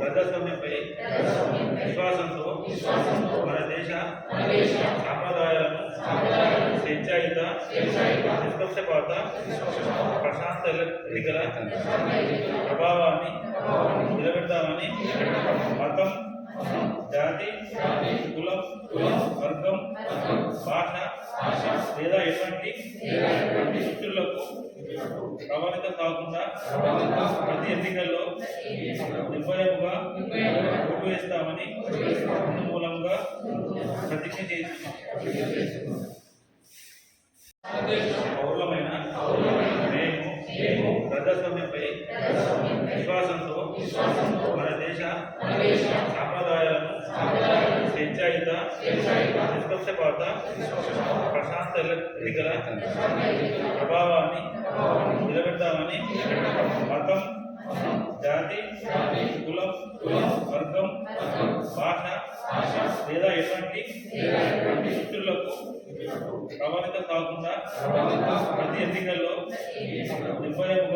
ప్రజాస్వామ్యంపై విశ్వాసంతో మన దేశ సంప్రదాయాలను స్వేచ్ఛాయుత నిష్పక్షపాత ప్రశాంత గల ప్రభావాన్ని నిలబెడతామని మతం జాతి కులం వర్గం భాష లేదా ఎటువంటి శిష్యులకు ప్రభావితం కాకుండా ప్రతి ఎన్నికల్లో నిర్భయముగా ఓటు వేస్తామని మూలంగా ప్రతిజ్ఞ చేస్తున్నాం. పౌరులమైన మేము ప్రజాస్వామ్యంపై విశ్వాసంతో మన దేశ సాంప్రదాయాలను స్వేచ్ఛాయుత నిష్పక్షపాత ప్రశాంత ఎన్నికల ప్రభావాన్ని నిలబెడతామని మతం జాతి కులం వర్గం భాష లేదా ఎటువంటి శక్తులకు ప్రభావితం కాకుండా ప్రతి ఎన్నికల్లో నిర్భయముగా